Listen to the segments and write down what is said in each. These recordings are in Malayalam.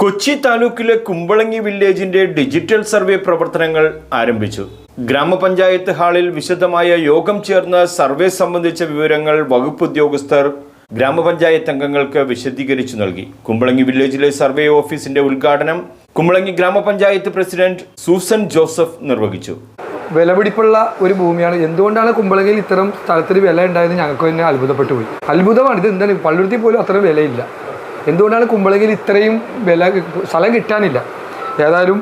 കൊച്ചി താലൂക്കിലെ കുമ്പളങ്ങി വില്ലേജിന്റെ ഡിജിറ്റൽ സർവേ പ്രവർത്തനങ്ങൾ ആരംഭിച്ചു. ഗ്രാമപഞ്ചായത്ത് ഹാളിൽ വിശദമായ യോഗം ചേർന്ന് സർവേ സംബന്ധിച്ച വിവരങ്ങൾ വകുപ്പ് ഉദ്യോഗസ്ഥർ ഗ്രാമപഞ്ചായത്ത് അംഗങ്ങൾക്ക് വിശദീകരിച്ചു നൽകി. കുമ്പളങ്ങി വില്ലേജിലെ സർവേ ഓഫീസിന്റെ ഉദ്ഘാടനം കുമ്പളങ്ങി ഗ്രാമപഞ്ചായത്ത് പ്രസിഡന്റ് സൂസൻ ജോസഫ് നിർവഹിച്ചു. വിലപിടിപ്പുള്ള ഒരു ഭൂമിയാണ്. എന്തുകൊണ്ടാണ് കുമ്പളങ്ങിയിൽ ഇത്തരം സ്ഥലത്തിൽ വില ഉണ്ടായത് ഞങ്ങൾക്ക് തന്നെ അത്ഭുതപ്പെട്ടു പോയി. അത്ഭുതമാണ് ഇത് എന്താണ്? പള്ളുരുത്തി പോലും അത്ര വിലയില്ല. എന്തുകൊണ്ടാണ് കുമ്പളങ്ങിൽ ഇത്രയും വില സ്ഥലം കിട്ടാനില്ല? ഏതായാലും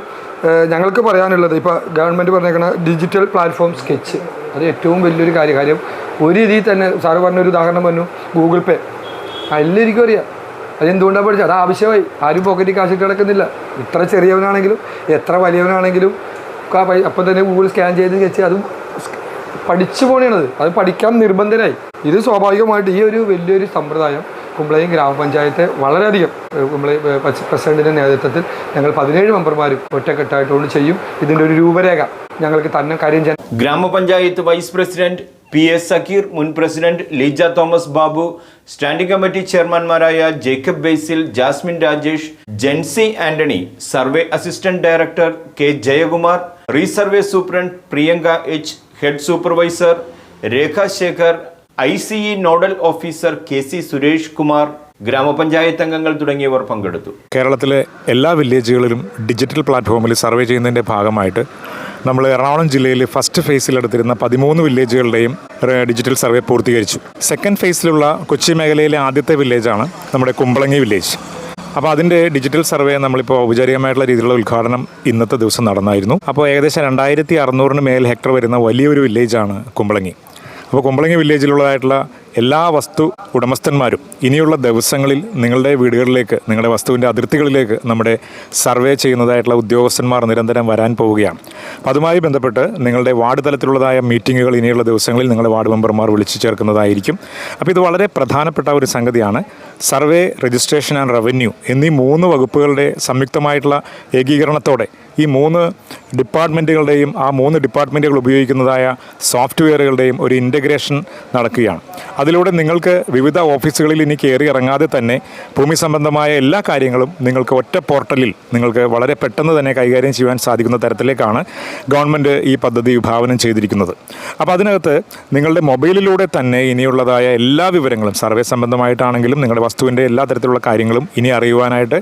ഞങ്ങൾക്ക് പറയാനുള്ളത് ഇപ്പോൾ ഗവൺമെന്റ് പറഞ്ഞേക്കണ ഡിജിറ്റൽ പ്ലാറ്റ്ഫോം സ്കെച്ച് അത് ഏറ്റവും വലിയൊരു കാര്യം കാര്യം. ഒരു രീതിയിൽ തന്നെ സാറ് പറഞ്ഞൊരു ഉദാഹരണം പറഞ്ഞു ഗൂഗിൾ പേ അതിലെനിക്കും അറിയാം. അതെന്തുകൊണ്ടാണ് പഠിച്ചത്? അത് ആവശ്യമായി. ആരും പോക്കറ്റിൽ കാശിട്ട് കിടക്കുന്നില്ല. ഇത്ര ചെറിയവനാണെങ്കിലും എത്ര വലിയവനാണെങ്കിലും അപ്പം തന്നെ ഗൂഗിൾ സ്കാൻ ചെയ്ത് സ്കെച്ച് അതും പഠിച്ചു പോണത് അത് പഠിക്കാൻ നിർബന്ധനായി. ഇത് സ്വാഭാവികമായിട്ട് ഈ ഒരു വലിയൊരു സമ്പ്രദായം കുമ്പളയും ഗ്രാമപഞ്ചായത്ത് വളരെയധികം കുമ്പളി പ്രസിഡന്റിന്റെ നേതൃത്വത്തിൽ ഞങ്ങൾ പതിനേഴ് മെമ്പർമാരും ഒറ്റക്കെട്ടായിട്ടുകൊണ്ട് ചെയ്യും. ഇതിന്റെ ഒരു രൂപരേഖ ഞങ്ങൾക്ക് തന്നെ കാര്യം ചെയ്യാൻ ഗ്രാമപഞ്ചായത്ത് vice president P S Sakkeer മുൻ president Leeja Thomas Babu standing committee ചെയർമാൻമാരായ Jacob Basil Jasmine Rajesh Jency Antony survey assistant director K Jayakumar resurvey superintendent Priyanka H head supervisor Rekha Shekhar I C E nodal officer K C Suresh Kumar ഗ്രാമപഞ്ചായത്ത് അംഗങ്ങൾ തുടങ്ങിയവർ പങ്കെടുത്തു. കേരളത്തിലെ എല്ലാ വില്ലേജുകളിലും ഡിജിറ്റൽ പ്ലാറ്റ്ഫോമിൽ സർവേ ചെയ്യുന്നതിന്റെ ഭാഗമായിട്ട് നമ്മൾ എറണാകുളം ജില്ലയിൽ ഫസ്റ്റ് ഫേസിലെടുത്തിരുന്ന പതിമൂന്ന് വില്ലേജുകളുടെയും ഡിജിറ്റൽ സർവേ പൂർത്തീകരിച്ചു. സെക്കൻഡ് ഫേസിലുള്ള കൊച്ചി മേഖലയിലെ ആദ്യത്തെ വില്ലേജാണ് നമ്മുടെ കുമ്പളങ്ങി വില്ലേജ്. അപ്പോൾ അതിന്റെ ഡിജിറ്റൽ സർവേ നമ്മളിപ്പോൾ ഔപചാരികമായിട്ടുള്ള രീതിയിലുള്ള ഉദ്ഘാടനം ഇന്നത്തെ ദിവസം നടന്നായിരുന്നു. അപ്പോൾ ഏകദേശം രണ്ടായിരത്തി അറുന്നൂറിന് മേൽ ഹെക്ടർ വരുന്ന വലിയൊരു വില്ലേജാണ് കുമ്പളങ്ങി. അപ്പോൾ കുമ്പളങ്ങി വില്ലേജിലുള്ളതായിട്ടുള്ള എല്ലാ വസ്തു ഉടമസ്ഥന്മാരും ഇനിയുള്ള ദിവസങ്ങളിൽ നിങ്ങളുടെ വീടുകളിലേക്ക് നിങ്ങളുടെ വസ്തുവിന്റെ അതിർത്തികളിലേക്ക് നമ്മുടെ സർവേ ചെയ്യുന്നതായിട്ടുള്ള ഉദ്യോഗസ്ഥന്മാർ നിരന്തരം വരാൻ പോവുകയാണ്. അതുമായി ബന്ധപ്പെട്ട് നിങ്ങളുടെ വാർഡ് തലത്തിലുള്ളതായ മീറ്റിങ്ങുകൾ ഇനിയുള്ള ദിവസങ്ങളിൽ നിങ്ങളുടെ വാർഡ് മെമ്പർമാർ വിളിച്ചു ചേർക്കുന്നതായിരിക്കും. അപ്പോൾ ഇത് വളരെ പ്രധാനപ്പെട്ട ഒരു സംഗതിയാണ്. സർവേ രജിസ്ട്രേഷൻ ആൻഡ് റവന്യൂ എന്നീ മൂന്ന് വകുപ്പുകളുടെ സംയുക്തമായിട്ടുള്ള ഏകീകരണത്തോടെ ഈ മൂന്ന് ഡിപ്പാർട്ട്മെന്റുകളുടെയും ആ മൂന്ന് ഡിപ്പാർട്ട്മെന്റുകൾ ഉപയോഗിക്കുന്നതായ സോഫ്റ്റ്വെയറുകളുടെയും ഒരു ഇന്റഗ്രേഷൻ നടക്കുകയാണ്. അതിലൂടെ നിങ്ങൾക്ക് വിവിധ ഓഫീസുകളിൽ ഇനി കയറി ഇറങ്ങാതെ തന്നെ ഭൂമി സംബന്ധമായ എല്ലാ കാര്യങ്ങളും നിങ്ങൾക്ക് ഒറ്റ പോർട്ടലിൽ നിങ്ങൾക്ക് വളരെ പെട്ടെന്ന് തന്നെ കൈകാര്യം ചെയ്യാൻ സാധിക്കുന്ന തരത്തിലേക്കാണ് ഗവൺമെന്റ് ഈ പദ്ധതി വിഭാവനം ചെയ്തിരിക്കുന്നത്. അപ്പോൾ അതിനകത്ത് നിങ്ങളുടെ മൊബൈലിലൂടെ തന്നെ ഇനിയുള്ളതായ എല്ലാ വിവരങ്ങളും സർവേ സംബന്ധമായിട്ടാണെങ്കിലും നിങ്ങളുടെ വസ്തുവിന്റെ എല്ലാ തരത്തിലുള്ള കാര്യങ്ങളും ഇനി അറിയുവാനായിട്ട്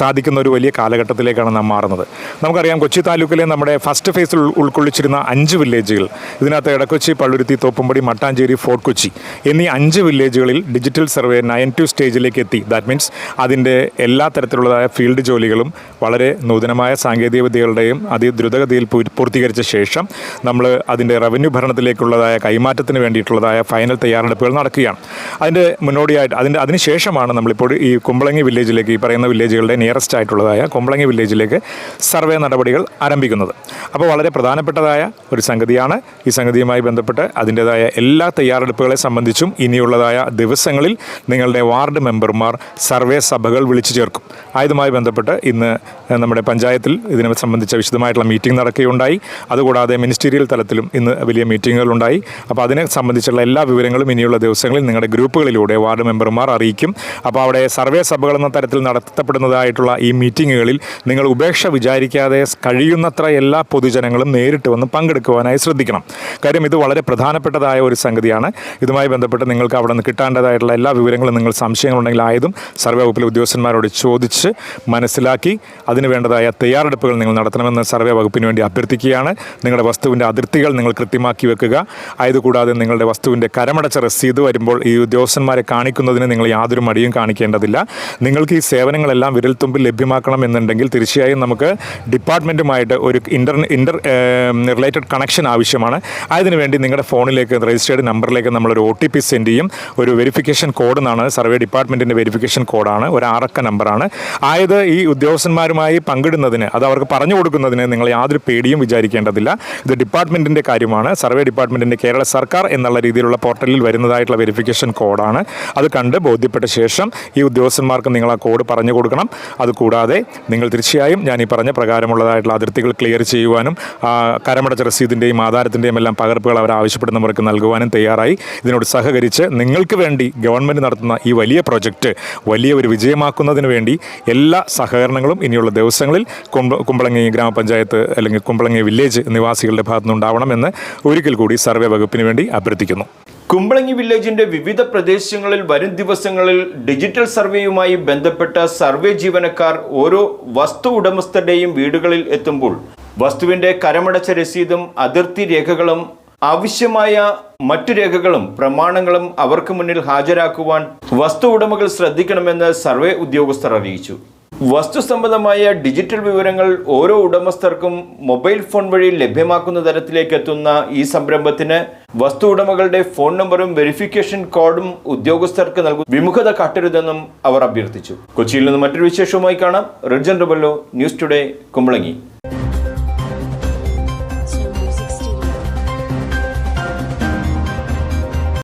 സാധിക്കുന്ന ഒരു വലിയ കാലഘട്ടത്തിലേക്കാണ് നാം മാറുന്നത്. നമുക്കറിയാം കൊച്ചി താലൂക്കിലെ നമ്മുടെ ഫസ്റ്റ് ഫേസിൽ ഉൾക്കൊള്ളിച്ചിരുന്ന അഞ്ച് വില്ലേജുകൾ ഇതിനകത്ത് എടക്കൊച്ചി പള്ളുരുത്തി തോപ്പുംപടി മട്ടാഞ്ചേരി ഫോർട്ട് കൊച്ചി എന്നീ അഞ്ച് വില്ലേജുകളിൽ ഡിജിറ്റൽ സർവേ നയൻ ടു സ്റ്റേജിലേക്ക് എത്തി. ദാറ്റ് മീൻസ് അതിന്റെ എല്ലാ തരത്തിലുള്ളതായ ഫീൽഡ് ജോലികളും വളരെ നൂതനമായ സാങ്കേതിക വിദ്യകളുടെയും അതിദ്രുതഗതിയിൽ ദ്രുതഗതിയിൽ പൂർത്തീകരിച്ച ശേഷം നമ്മൾ അതിന്റെ റവന്യൂ ഭരണത്തിലേക്കുള്ളതായ കൈമാറ്റത്തിന് വേണ്ടിയിട്ടുള്ളതായ ഫൈനൽ തയ്യാറെടുപ്പുകൾ നടക്കുകയാണ്. അതിന്റെ മുന്നോടിയായിട്ട് അതിന്റെ അതിനുശേഷമാണ് നമ്മളിപ്പോൾ ഈ കുമ്പളങ്ങി വില്ലേജിലേക്ക് ഈ പറയുന്ന വില്ലേജുകളുടെ നിയറസ്റ്റ് ആയിട്ടുള്ളതായ കുമ്പളങ്ങി വില്ലേജിലേക്ക് സർവേ നടപടികൾ ആരംഭിക്കുന്നത്. അപ്പോൾ വളരെ പ്രധാനപ്പെട്ടതായ ഒരു സംഗതിയാണ് ഈ സംഗതിയുമായി ബന്ധപ്പെട്ട് അതിന്റെതായ എല്ലാ തയ്യാറെടുപ്പുകളെ സംബന്ധിച്ചും ഇനിയുള്ളതായ ദിവസങ്ങളിൽ നിങ്ങളുടെ വാർഡ് മെമ്പർമാർ സർവേ സഭകൾ വിളിച്ചു ചേർക്കും. ആയതുമായി ബന്ധപ്പെട്ട് ഇന്ന് നമ്മുടെ പഞ്ചായത്തിൽ ഇതിനെ സംബന്ധിച്ച വിശദമായിട്ടുള്ള മീറ്റിംഗ് നടക്കുകയുണ്ടായി. അതുകൂടാതെ മിനിസ്റ്റീരിയൽ തലത്തിലും ഇന്ന് വലിയ മീറ്റിങ്ങുകൾ ഉണ്ടായി. അപ്പോൾ അതിനെ സംബന്ധിച്ചുള്ള എല്ലാ വിവരങ്ങളും ഇനിയുള്ള ദിവസങ്ങളിൽ നിങ്ങളുടെ ഗ്രൂപ്പുകളിലൂടെ വാർഡ് മെമ്പർമാർ അറിയിക്കും. അപ്പോൾ അവിടെ സർവേ സഭകൾ എന്ന തരത്തിൽ നടത്തപ്പെടുന്നതായിട്ടുള്ള ഈ മീറ്റിങ്ങുകളിൽ നിങ്ങൾ ഉപേക്ഷ വിചാരിക്കാതെ കഴിയുന്നത്ര എല്ലാ പൊതുജനങ്ങളും നേരിട്ട് വന്ന് പങ്കെടുക്കുവാനായി ശ്രദ്ധിക്കണം. കാര്യം ഇത് വളരെ പ്രധാനപ്പെട്ടതായ ഒരു സംഗതിയാണ്. ഇതുമായി ബന്ധപ്പെട്ട് നിങ്ങൾക്ക് അവിടെ നിന്ന് കിട്ടേണ്ടതായിട്ടുള്ള എല്ലാ വിവരങ്ങളും നിങ്ങൾ സംശയങ്ങളുണ്ടെങ്കിൽ ആയതും സർവേ വകുപ്പിലെ ഉദ്യോഗസ്ഥന്മാരോട് ചോദിച്ച് മനസ്സിലാക്കി അതിന് വേണ്ടതായ തയ്യാറെടുപ്പുകൾ നിങ്ങൾ നടത്തണമെന്ന് സർവേ വകുപ്പിന് വേണ്ടി അഭ്യർത്ഥിക്കുകയാണ്. നിങ്ങളുടെ വസ്തുവിന്റെ അതിർത്തികൾ നിങ്ങൾ കൃത്യമാക്കി വെക്കുക. ആയതുകൂടാതെ നിങ്ങളുടെ വസ്തുവിന്റെ കരമടച്ച റസീത് വരുമ്പോൾ ഈ ഉദ്യോഗസ്ഥന്മാരെ കാണിക്കുന്നതിന് നിങ്ങൾ യാതൊരു മടിയും കാണിക്കേണ്ടതില്ല. നിങ്ങൾക്ക് ഈ സേവനങ്ങളെല്ലാം വിരൽത്തുമ്പിൽ ലഭ്യമാക്കണം എന്നുണ്ടെങ്കിൽ തീർച്ചയായും നമുക്ക് ഡിപ്പാർട്ട്മെന്റുമായിട്ട് ഒരു ഇന്റർ ഇന്റർ റിലേറ്റഡ് കണക്ഷൻ ആവശ്യമാണ്. അതിനുവേണ്ടി നിങ്ങളുടെ ഫോണിലേക്ക് രജിസ്റ്റേർഡ് നമ്പറിലേക്ക് നമ്മളൊരു ഒ ടി പി സെൻഡ് ചെയ്യും. ഒരു വെരിഫിക്കേഷൻ കോഡ് എന്നാണ് സർവേ ഡിപ്പാർട്ട്മെന്റിന്റെ വെരിഫിക്കേഷൻ കോഡാണ് ഒരു ആറക്ക നമ്പറാണ് ആയത് ഈ ഉദ്യോഗസ്ഥന്മാരുമായി പങ്കിടുന്നതിന് അത് അവർക്ക് പറഞ്ഞു കൊടുക്കുന്നതിന് നിങ്ങൾ യാതൊരു പേടിയും വിചാരിക്കേണ്ടതില്ല. ഇത് ഡിപ്പാർട്ട്മെന്റിന്റെ കാര്യമാണ്. സർവേ ഡിപ്പാർട്ട്മെന്റിന്റെ കേരള സർക്കാർ എന്നുള്ള രീതിയിലുള്ള പോർട്ടലിൽ വരുന്നതായിട്ടുള്ള വെരിഫിക്കേഷൻ കോഡാണ് അത് കണ്ട് ബോധ്യപ്പെട്ട ശേഷം ഈ ഉദ്യോഗസ്ഥന്മാർക്ക് നിങ്ങൾ ആ കോഡ് പറഞ്ഞു കൊടുക്കണം. അതുകൂടാതെ നിങ്ങൾ തീർച്ചയായും ഞാൻ ഈ പറഞ്ഞ പ്രകാരമുള്ളതായിട്ടുള്ള അതിർത്തികൾ ക്ലിയർ ചെയ്യുവാനും കരമടച്ച രസീതിന്റെയും ആധാരത്തിന്റെയും എല്ലാം പകർപ്പുകൾ അവർ ആവശ്യപ്പെടുന്നവർക്ക് നൽകുവാനും തയ്യാറായി. ഇതിനോട് സഹകരിച്ച് നിങ്ങൾക്ക് വേണ്ടി ഗവൺമെന്റ് നടത്തുന്ന ഈ വലിയ പ്രൊജക്റ്റ് വലിയ ഒരു വിജയമാക്കുന്നതിന് വേണ്ടി എല്ലാ സഹകരണങ്ങളും ഇനിയുള്ള ദിവസങ്ങളിൽ കുമ്പ കുമ്പളങ്ങി ഗ്രാമപഞ്ചായത്ത് അല്ലെങ്കിൽ കുമ്പളങ്ങി വില്ലേജ് നിവാസികളുടെ ഭാഗത്തുനിന്നുണ്ടാവണമെന്ന് ഒരിക്കൽ കൂടി സർവേ വകുപ്പിന് വേണ്ടി അഭ്യർത്ഥിക്കുന്നു. കുമ്പളങ്ങി വില്ലേജിന്റെ വിവിധ പ്രദേശങ്ങളിൽ വരും ദിവസങ്ങളിൽ ഡിജിറ്റൽ സർവേയുമായി ബന്ധപ്പെട്ട സർവേ ജീവനക്കാർ ഓരോ വസ്തു ഉടമസ്ഥരുടെയും വീടുകളിൽ എത്തുമ്പോൾ വസ്തുവിന്റെ കരമടച്ച രസീതും അതിർത്തി രേഖകളും ആവശ്യമായ മറ്റു രേഖകളും പ്രമാണങ്ങളും അവർക്ക് മുന്നിൽ ഹാജരാക്കുവാൻ വസ്തു ഉടമകൾ ശ്രദ്ധിക്കണമെന്ന് സർവേ ഉദ്യോഗസ്ഥർ അറിയിച്ചു. വസ്തു സംബന്ധമായ ഡിജിറ്റൽ വിവരങ്ങൾ ഓരോ ഉടമസ്ഥർക്കും മൊബൈൽ ഫോൺ വഴി ലഭ്യമാക്കുന്ന തരത്തിലേക്ക് എത്തുന്ന ഈ സംരംഭത്തിന് വസ്തു ഉടമകളുടെ ഫോൺ നമ്പറും വെരിഫിക്കേഷൻ കോഡും ഉദ്യോഗസ്ഥർക്ക് നൽകും വിമുഖത കാട്ടരുതെന്നും അവർ അഭ്യർത്ഥിച്ചു. കൊച്ചിയിൽ നിന്ന് മറ്റൊരു വിശേഷവുമായി കാണാം. Rijen Rebello news today Kumbalangi.